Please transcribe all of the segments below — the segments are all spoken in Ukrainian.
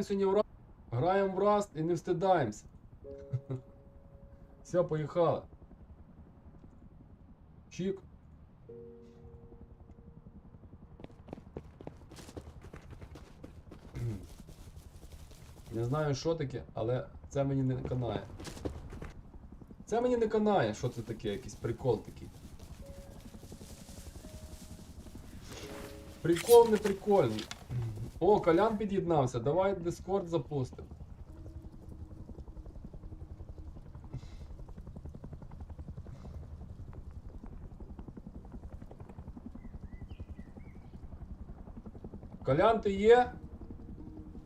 сьогодні в Раст, граємо в Раст і не встидаємося. Все, поїхали. Чік. Не знаю, що таке, але це мені не канає. Це мені не канає, що це таке, якийсь прикол такий. Прикол не прикольний. О, Колян під'єднався, давай Discord запустимо. Колян, ти є?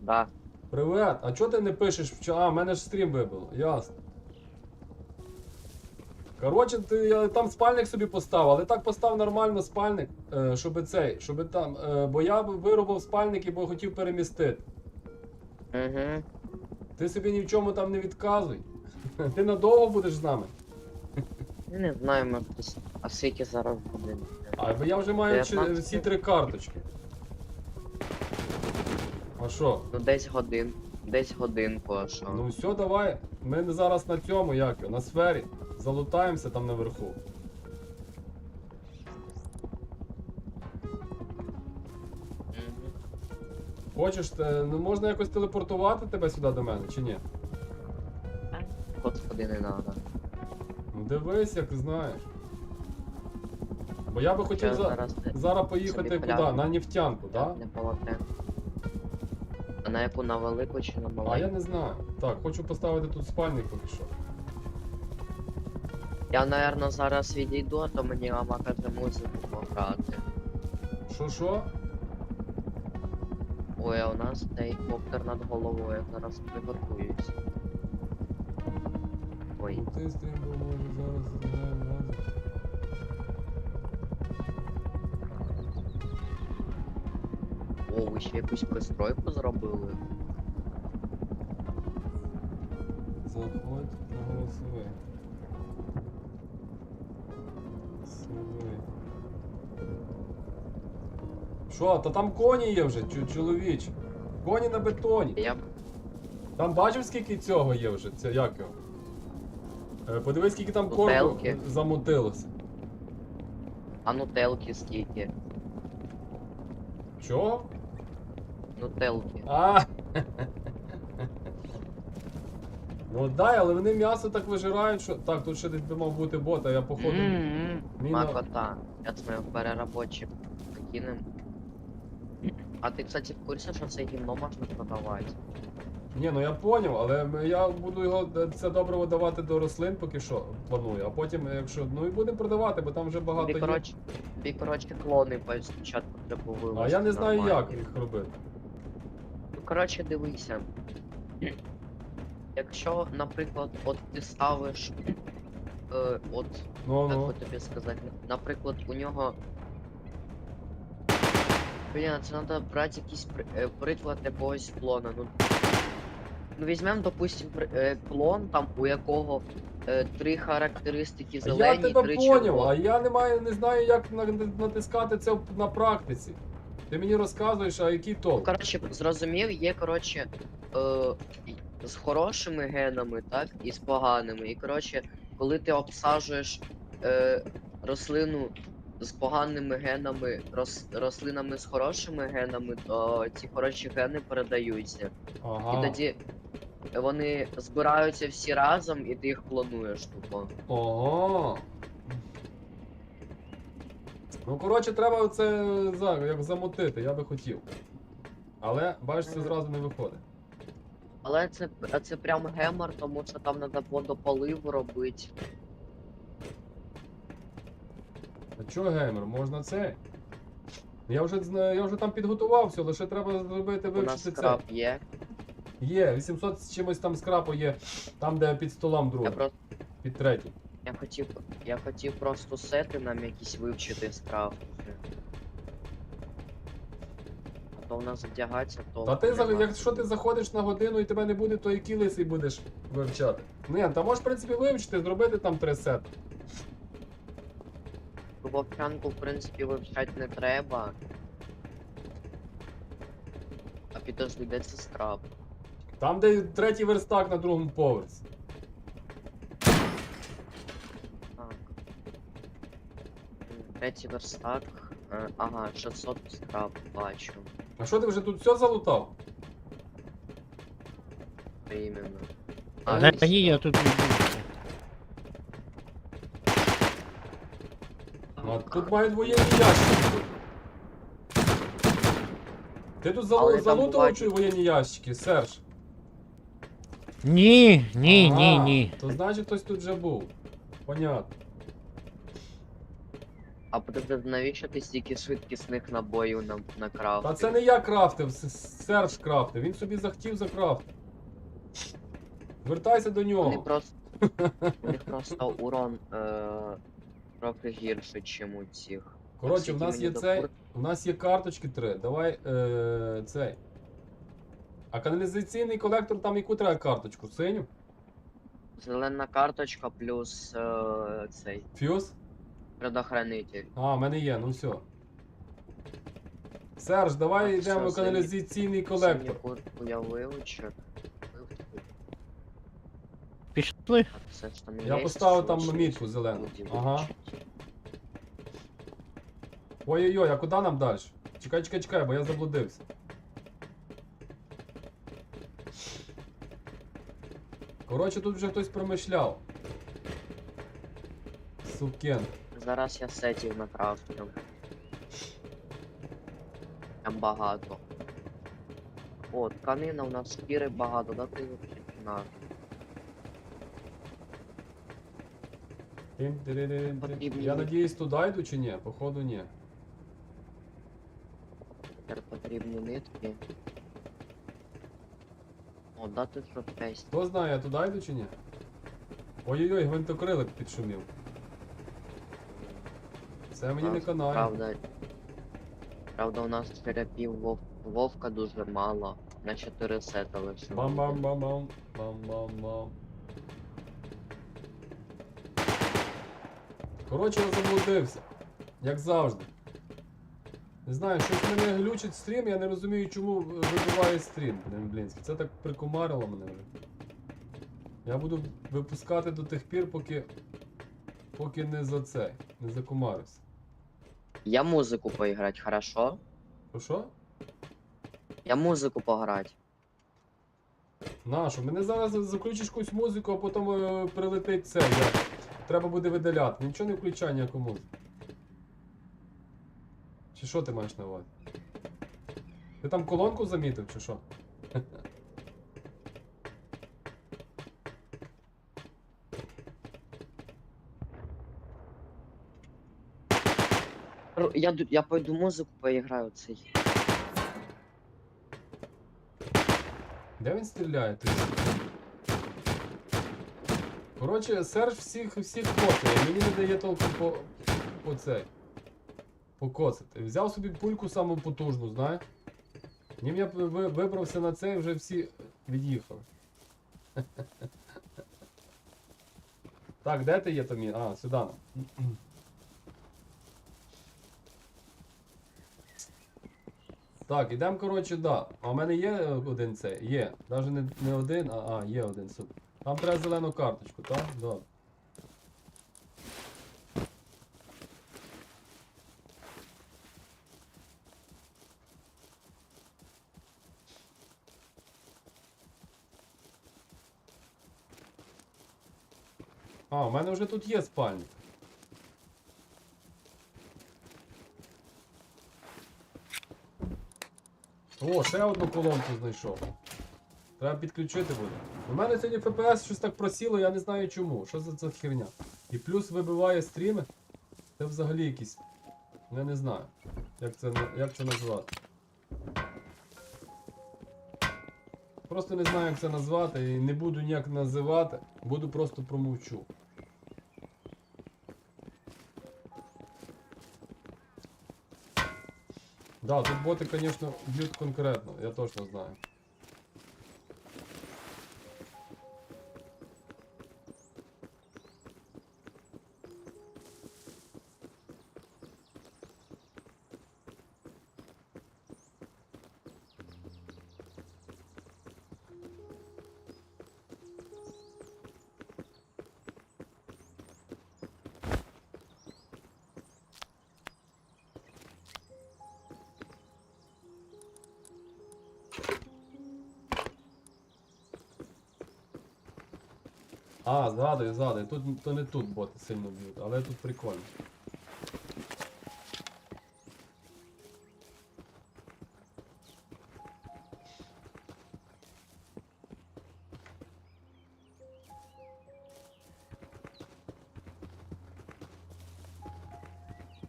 Да. Привет. А чого ти не пишеш? А, в мене ж стрім вибило, ясно. Коротше, ти я там спальник собі поставив, але так постав нормально спальник, е, щоб цей, щоб там. Е, бо я виробив спальник і бо хотів перемістити. Угу. Ти собі ні в чому там не відказуй. Ти надовго будеш з нами. Не знаю. А скільки зараз годин? А бо я вже маю чи- всі три карточки. А що? Ну десь годин. Десь годинку, а що? Ну все, давай. Ми зараз на цьому, як на сфері. Залутаємося там наверху. Хочеш, те- ну можна якось телепортувати тебе сюди до мене, чи ні? Господи, не надо. Ну дивись, як знаєш. Бо я би хотів Щас за... зараз зараз поїхати собі куди? На нефтянку, так? Да? не полотне. А на яку на велику чи на А я маленьку? не знаю. Так, хочу поставити тут спальник поки що. Я, наверно, зараз відійду, а то мені мама каже музику пограти. Що що? Ой, а у нас цей коптер над головою, я зараз приготуюсь. Ой, Ну ти стрім, зараз згадаємо разом. о, ви ще якусь пристройку зробили. Заходь на голосовий. Що, та там коні є вже, чоловіче. Коні на бетоні. Б Там бачив, скільки цього є вже, це як його? Е, Подивись, скільки там корку Бутелки. замутилося. А нутелки скільки? Чого? Нутелки. А. Ну дай, але вони м'ясо так вижирають, що. Так, тут ще десь би мав бути бот, а я походу. М-м-м, Міна- Макота. Сейчас мы в переработчик кинем. А ти, кстати, в курсі, що це гімно можна продавати? Ні, ну я поняв, але м- я буду його е, це добриво давати до рослин поки що планую, а потім, якщо. Ну і будемо продавати, бо там вже багато Тобі, є. коротше, тобі, коротше, клони по спочатку треба вивести. А я не знаю, як їх робити. Ну, коротше, дивися. Якщо, наприклад, от ти ставиш. Е, от, Ну як ну. би тобі сказати, наприклад, у нього. Блін, це треба брати якийсь при- е, приклад якогось клона. Ну, ну візьмемо, допустим, при- е, клон, там, у якого е, три характеристики Я зелені, тебе три поняв, червоні. а я не маю, не знаю, як на- натискати це в- на практиці. Ти мені розказуєш, а який Ну, толк? коротше, зрозумів, є, коротше, е, з хорошими генами, так, і з поганими. І коротше, коли ти обсаджуєш е, рослину з поганими генами, рос, рослинами з хорошими генами, то ці хороші гени передаються. Ага. І тоді вони збираються всі разом, і ти їх клонуєш тупо. Ого. Ну, коротше, треба це за, як замутити, я би хотів. Але, бачиш, це зразу не виходить. Але це, це прям гемор, тому що там треба водополив робити. А чого геймер? Можна це? Я вже зна- я вже там підготувався, лише треба зробити У нас вивчити це. скраб є. Є, 800 з чимось там скрапу є, там, де під столом Я просто під третій. Я хотів, я хотів просто сети нам якісь вивчити справді. То в нас вдягаться, то. Та ти, за- якщо ти заходиш на годину і тебе не буде, то який лисий будеш вивчати. Ні, та можеш, в принципі, вивчити, зробити там три сети. Вовчанку, в принципі, вивчати не треба. А підожди, де це скраб? Там, де третій верстак на другому поверсі. Так. М, Третій верстак. Е, Ага, 600 скраб, бачу. А що ти вже тут все залутав? Іменно. Та ні, ні, я тут. А тут мають воєнні ящики. бути. Ти тут залу- Але там бувають- чи воєнні ящики, Серж? Ні, ні, ні, ні. То значить хтось тут вже був. Понятно. А подожди, навіщо ти стільки швидкісних набоїв на, накрав? Та це не я крафтив, С- Серж крафтив. Він собі захотів закрафтив. Вертайся до Вони нього. просто. У них просто урон е, трохи гірше, ніж у цих. Коротше, в нас є цей. У нас є карточки три. Давай е, цей. А каналізаційний колектор там яку треба карточку? Синю? Зелена карточка плюс е, цей Фьюз? Предохранитель. А, в мене є, ну все. Серж, давай Так, йдемо все, в каналізаційний Синю колектор. куртку я вивчив. Пішли. Все там Я є, поставив там що мітку зелену. Ага. Ой-ой-ой, а куди нам далі? Чекай, чекай, чекай, бо я заблудився. Коротше, тут вже хтось промишляв. Сукен. Зараз я сетів накрафтив. Там багато. О, тканина у нас шкіри багато, да ти на. Потрібні Я надіюсь, туди йду чи ні? Походу ні. Тепер потрібні нитки. О, дати що тесть. Хто знає, я туди йду чи ні? Ой-ой-ой, гвинтокрилик підшумів. Це мені не канає. Правда. Правда, у нас черепів вов... вовка дуже мало. На 4 сета лише. Бам-бам-бам-бам. Бам-бам-бам. Коротше, я заблудився. Як завжди. Не знаю, щось мене глючить стрім, я не розумію, чому вибиває стрім. Блін, блінський. Це так прикумарило мене вже. Я буду випускати до тих пір, поки. Поки не за це, не закумарився. Я музику поіграть, хорошо? Що що? Я музику пограть. Нащо? Мене зараз заключиш якусь музику, а потім е, прилетить це. Я... Треба буде видаляти. Нічого не включай ніяку музику. Чи що ти маєш на увазі? Ти там колонку замітив, чи що? Я, я пойду музику поіграю цей. Де він стріляє? Ти? Коротше, Серж всіх всіх коцає, мені не дає толком по, по цей. Покоцати. Взяв собі пульку саму потужну, знаєш? Нім я вибрався на це і вже всі від'їхали. Так, де ти є Томі? А, сюди. Так, ідемо, коротше, да. А в мене є один цей? Є. Навіть не, не один, а, а, є один. Там треба зелену карточку, так? Добре. А, у мене вже тут є спальник. О, ще одну колонку знайшов. Треба підключити буде. У мене сьогодні FPS щось так просіло, я не знаю чому. Що за це херня? І плюс вибиває стріми. Це взагалі якісь. Я не знаю. Як це, як це назвати. Просто не знаю, як це назвати і не буду ніяк називати. Буду просто промовчу. Да, тут боти, конечно, б'ють конкретно, я точно знаю. А, згадую, згадую. Тут то не тут боти сильно б'ють, але тут прикольно.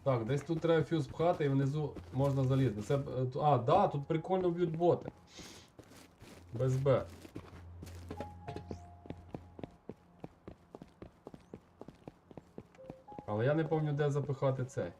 Так, десь тут треба фюз пхати і внизу можна залізти. Це, е, а, да, тут прикольно б'ють боти. Без Б. Але я не пам'ятаю, де запихати цей.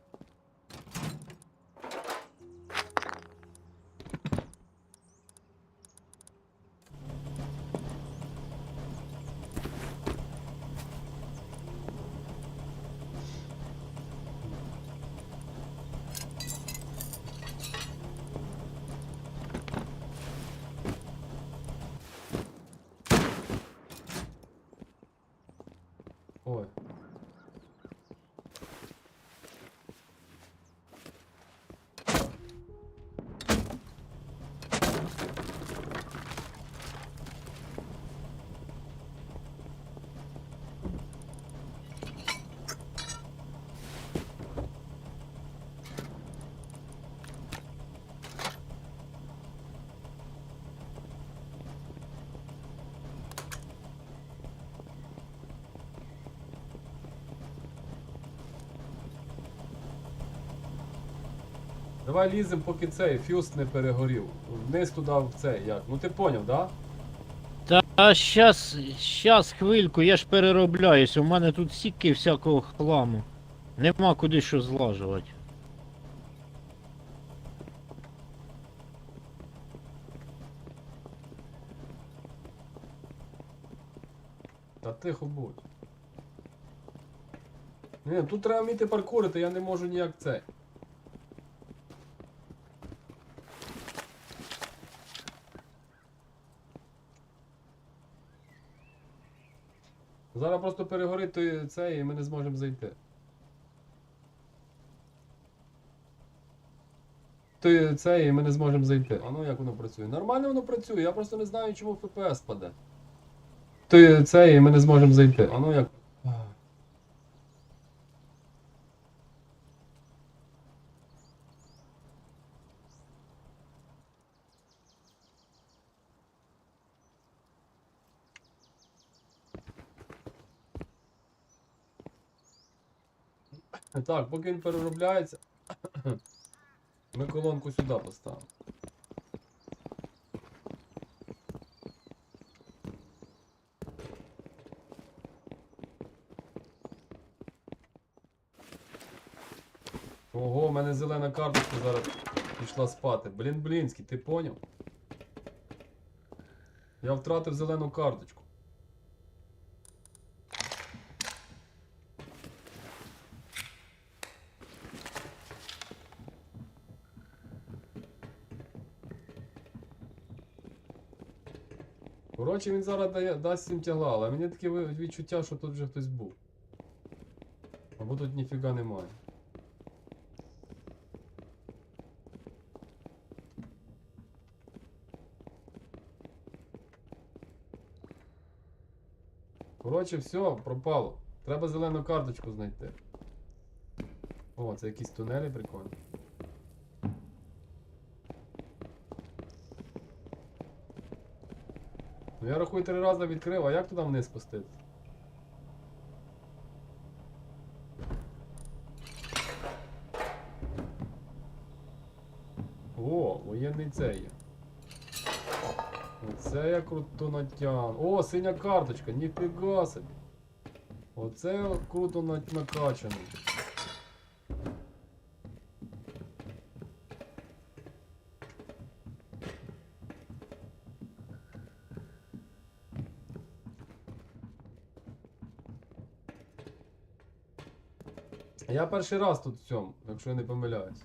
Давай лізем, поки цей фюз не перегорів. Вниз туди в цей як. Ну ти поняв, да? Та щас, щас хвильку, я ж переробляюсь, у мене тут стільки всякого хламу. Нема куди що злажувати. Та тихо будь. Ні, тут треба вміти паркурити, я не можу ніяк це. Зараз просто перегорить це цей і ми не зможемо зайти. Той цей і ми не зможемо зайти. А ну як воно працює? Нормально воно працює, я просто не знаю, чому ФПС паде. Той цей і ми не зможемо зайти. А ну як. Так, поки він переробляється, ми колонку сюди поставимо. Ого, у мене зелена карточка зараз пішла спати. Блін, блінський, ти поняв? Я втратив зелену карточку. Коротше, він зараз дає, дасть всім тягла, але мені таке відчуття, що тут вже хтось був. Або тут ніфіга немає. Коротше, все, пропало. Треба зелену карточку знайти. О, це якісь тунелі прикольні. Ну я рахую три рази відкрив, а як туди вниз спуститися? О, воєнний цей. Оце я круто натян. О, синя карточка, ніфіга собі. Оце круто на- накачаний. Я перший раз тут в цьому, якщо я не помиляюсь.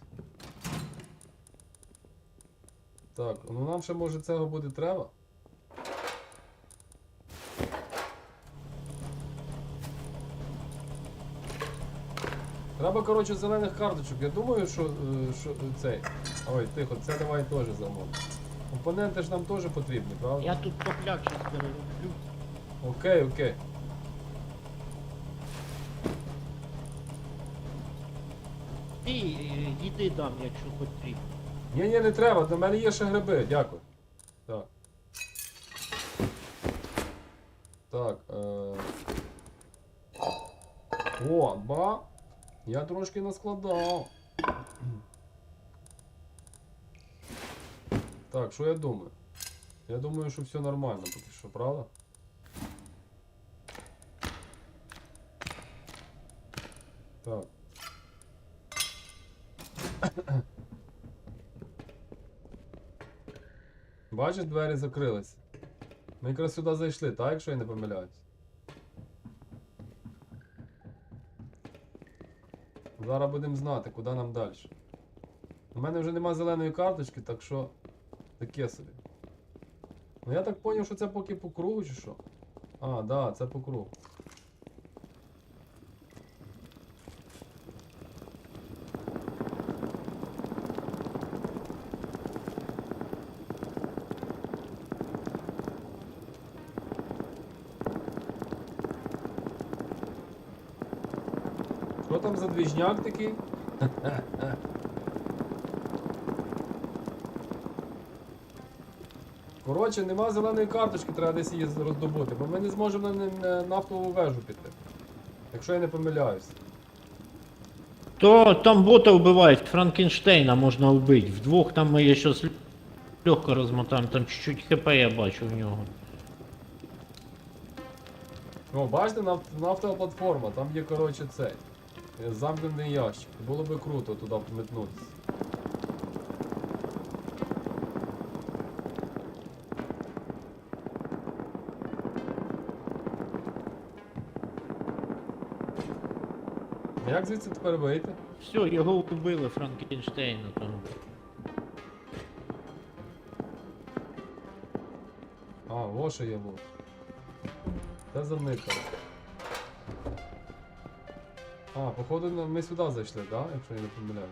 Так, ну нам ще може цього буде треба. Треба, коротше, зелених карточок. Я думаю, що, е, що е, цей. Ой, тихо, це давай теж замовимо. Компоненти ж нам теж потрібні, правда? Я тут топляк щас перероблю. Окей, окей. Їди дам, якщо потрібно. Ні, ні, не треба, до мене є ще гриби, дякую. Так. Так. Е... О, ба! Я трошки наскладав. Так, що я думаю? Я думаю, що все нормально поки що, правда? Так. Бачиш, двері закрились. Ми якраз сюди зайшли, так, якщо я не помиляюсь. Зараз будемо знати, куди нам далі. У мене вже нема зеленої карточки, так що таке собі. Ну я так зрозумів, що це поки по кругу чи що? А, да, це по кругу. Двіжняк такий? Коротше, нема зеленої карточки, треба десь її роздобути, бо ми не зможемо на, на нафтову вежу піти. Якщо я не помиляюсь. То там бота вбивають, Франкенштейна можна вбити. Вдвох там ми є щось легко розмотаємо, там чуть-чуть хп я бачу в нього. О, бачите, нафтова платформа, там є, коротше, цей. Е, Замкнений ящик. Було би круто туди метнутися. Як звідси тепер вийти? Все, його вбили Франкенштейна там. А, во що є лут. Це заникало. А, походу ми сюди зайшли, да? Якщо я не помиляюсь.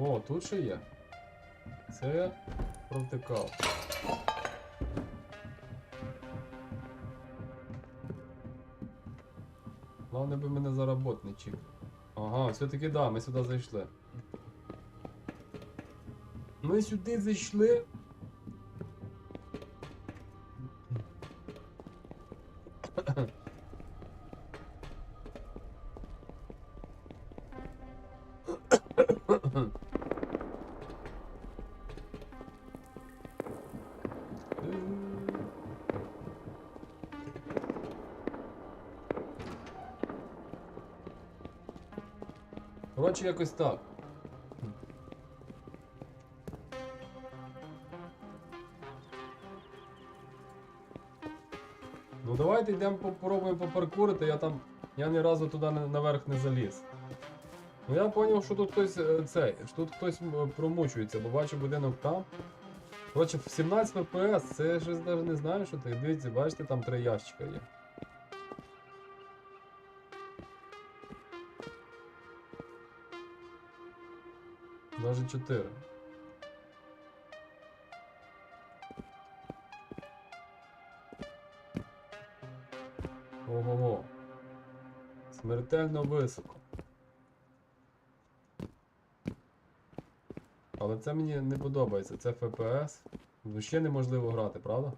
О, тут ще є. Це провтикав. Главне би мене за работ не чіп. Ага, все-таки да, ми сюди зайшли. Ми сюди зайшли. Коротше, якось так. Ну давайте йдемо попробуємо попаркурити, я там. Я ні разу туди наверх не заліз. Ну я зрозумів, що тут хтось е, цей, що тут хтось промучується, бо бачу будинок там. Коротше, 17 FPS, це я щось навіть не знаю, що ти. Дивіться, бачите, там три ящика є. Даже 4. Смертельно високо. Але це мені не подобається, це FPS. Ще неможливо грати, правда?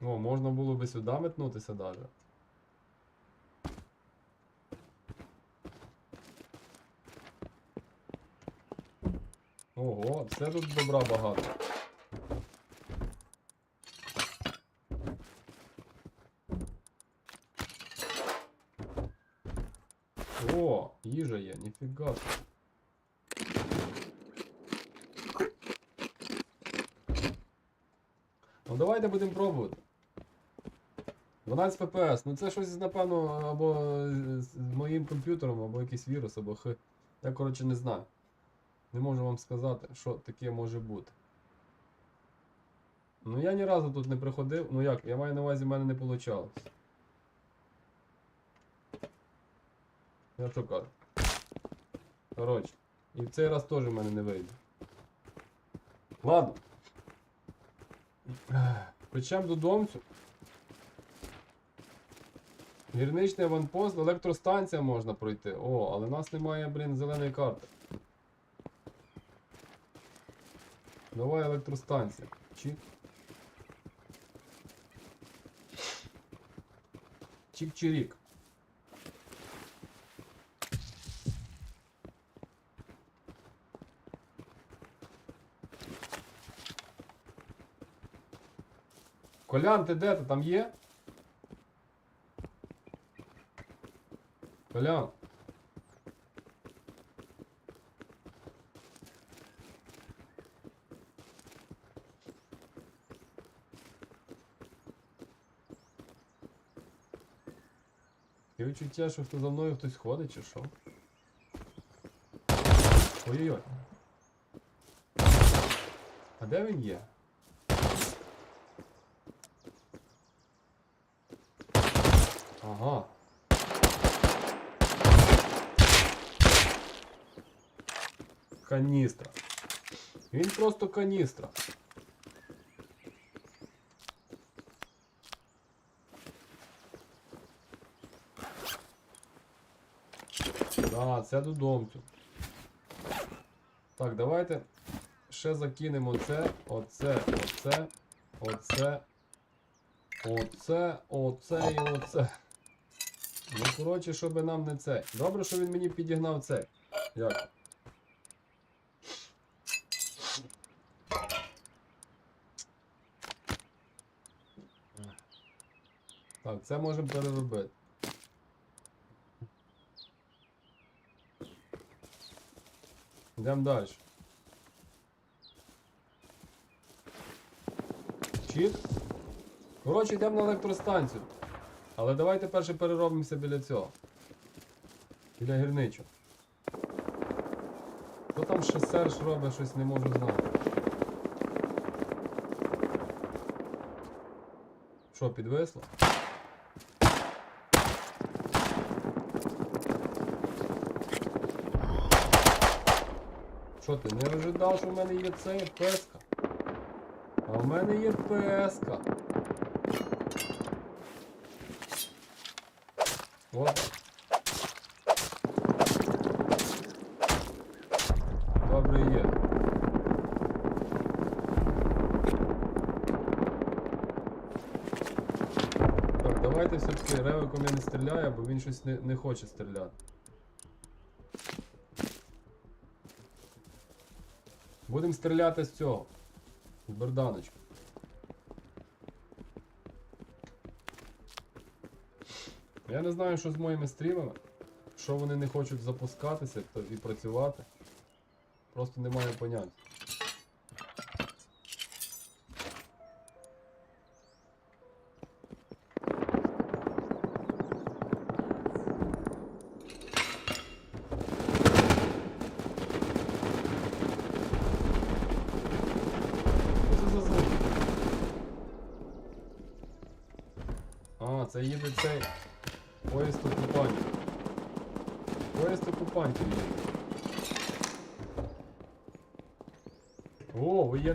О, можна було би сюди метнутися даже. Ого, все тут добра багато. О, їжа є, Ну давайте будемо пробувати. 12 FPS, ну це щось, напевно, або з моїм комп'ютером, або якийсь вірус, або х. Я, коротше, не знаю. Не можу вам сказати, що таке може бути. Ну я ні разу тут не приходив. Ну як, я маю на увазі, в мене не вийшло. Я що кажу. Коротше. І в цей раз теж в мене не вийде. Ладно. Причем додомцю. Гірничний аванпост, електростанція можна пройти. О, але нас немає, блін, зеленої карти. Давай електростанція. Чик. Чик-чирік. Колян, ти де ти? Там є? Колян. Є відчуття, що хто за мною хтось ходить, чи що? Ой-ой-ой. А де він є? Ага. Каністра. Він просто каністра. Да, це додомцю. Так, давайте ще закинемо це, оце, оце, оце, оце, оце і оце. Ну, коротше, щоб нам не це. Добре, що він мені підігнав це. Як? Так, це можемо переробити. Йдемо далі. Чіт. Коротше, йдемо на електростанцію. Але давайте перше переробимося біля цього. Біля гірничого. Хто там ще серж робить, щось не можу знати. Що, підвисло? Що ти, не ожидав, що в мене є цей песка? А в мене є песка. От. Добре є. Так, давайте все-таки ревиком я не стріляю, бо він щось не, не хоче стріляти. Будемо стріляти з цього. З берданочку. Я не знаю, що з моїми стрімами. Що вони не хочуть запускатися і працювати. Просто не маю поняття.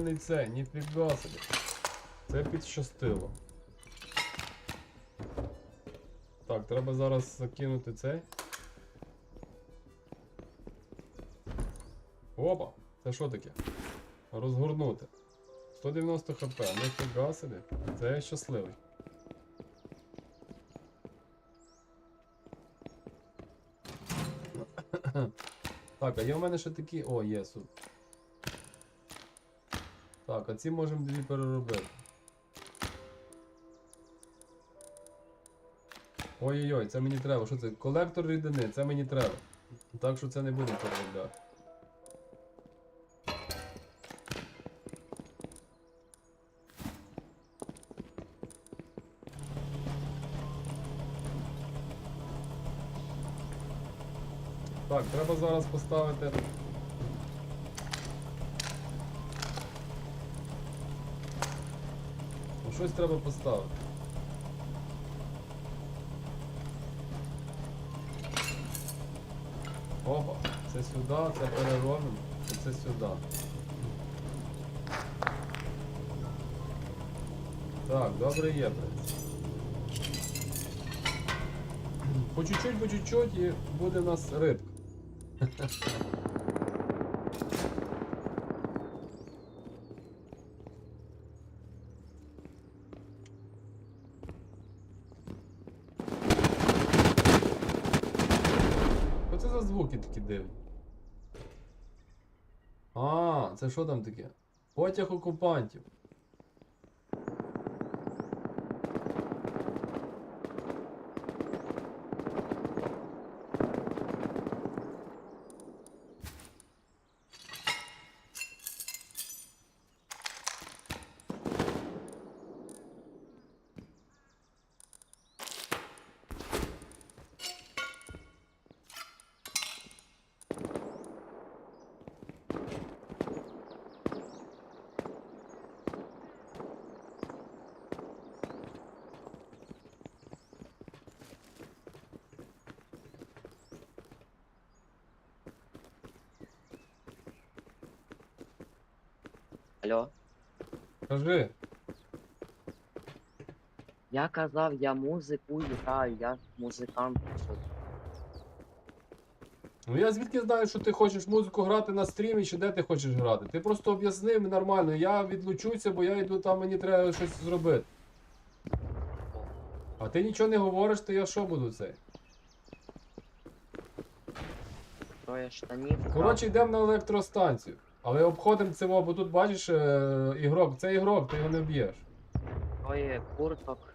Воєнний цей, ніфіга собі. Це підщастило. Так, треба зараз закинути цей. Опа! Це що таке? Розгорнути. 190 хп, ніфіга собі. Це я щасливий. Так, а є в мене ще такі. О, є суд. Так, а ці можемо дві переробити. Ой-ой-ой, це мені треба. Що це? Колектор рідини, це мені треба. Так що це не будемо переробляти. Так, треба зараз поставити. Щось треба поставити. Опа, Це сюди, це переробимо, це сюди. Так, добре є, в. По чуть-чуть, по чуть-чуть і буде в нас рибка. Що це за звуки такі дивні? А, це що там таке? Потяг окупантів. Алло? Кажи. Я казав, я музику граю, я музикант. Ну я звідки знаю, що ти хочеш музику грати на стрімі чи де ти хочеш грати? Ти просто об'яснив нормально, я відлучуся, бо я йду там, мені треба щось зробити. А ти нічого не говориш, то я що буду цей? Троє штанів. Коротше, йдемо на електростанцію. Але обходимо цього, бо тут бачиш е, ігрок. Це ігрок, ти його не вб'єш. Троє курток,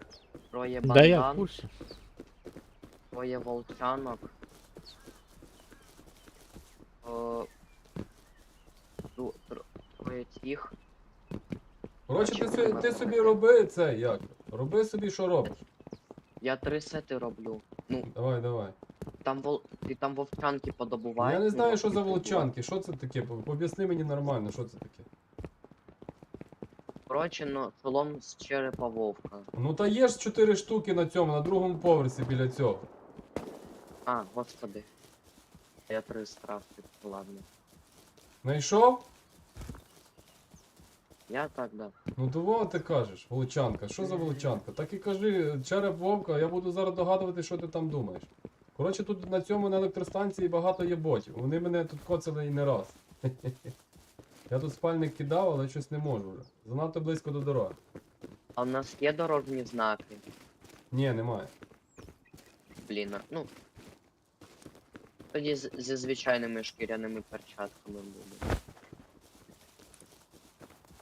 троє Да я в бандан, курсі. троє волчанок. О, ту- тр- Троє цих. Коротше, ти, собі- ти собі роби це як? Роби собі, що робиш. Я три сети роблю. Ну, Давай, давай. Там вол... ти там вовчанки подобуваєш. Я не ну, знаю, що за волчанки, що це таке? По- Об'ясни мені нормально, що це таке. Коротше, ну, шолом з черепа вовка. Ну та є ж 4 штуки на цьому, на другому поверсі біля цього. А, господи. Я три скрафтив, ладно. Знайшов? Я так, да. Ну того ти кажеш, волчанка. Що за волчанка? Так і кажи, череп вовка, я буду зараз догадувати, що ти там думаєш. Коротше, тут на цьому на електростанції багато є ботів. Вони мене тут коцали і не раз. Я тут спальник кидав, але щось не можу вже. Занадто близько до дороги. А в нас є дорожні знаки. Ні, немає. Блін, а, ну. Тоді з- зі звичайними шкіряними перчатками буде.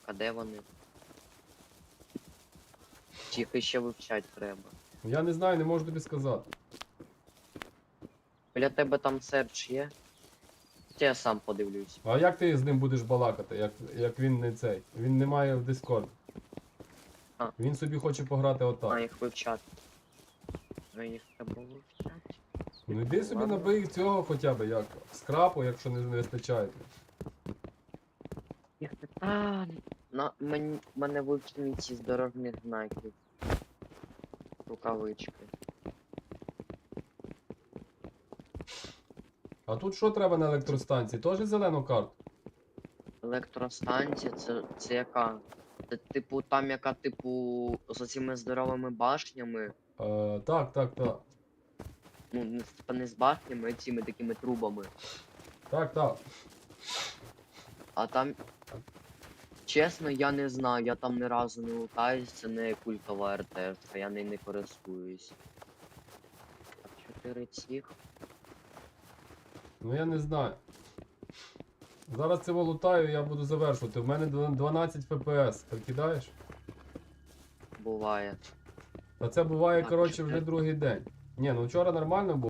А де вони? Їх іще вивчать треба. Я не знаю, не можу тобі сказати. Біля тебе там серч є? Хоча я сам подивлюсь. А як ти з ним будеш балакати, як, як він не цей? Він не має в Discord. А. Він собі хоче пограти А отак. їх вивчати. Ну їх треба вивчати. Ну йди собі Ладно. набий цього хоча б, як скрапу, якщо не, не вистачає. Їх А, на мен, мене вивчені ці з дорожніх знаків. Рукавички. А тут що треба на електростанції? Теж зелену карту? Електростанція, це, це яка? Це типу там яка, типу, з цими здоровими башнями. Е, так, так, так. Ну, не, з- не з башнями, а цими такими трубами. Так, так. А там. Чесно, я не знаю, я там ні разу не лутаюсь, це не культова РТ, я нею не користуюсь. Так, чотири цих. Ну я не знаю. Зараз це волутаю, я буду завершувати. У мене 12 ФПС. Прикидаєш? Буває. Та це буває, коротше, вже другий день. Ні, ну вчора нормально було.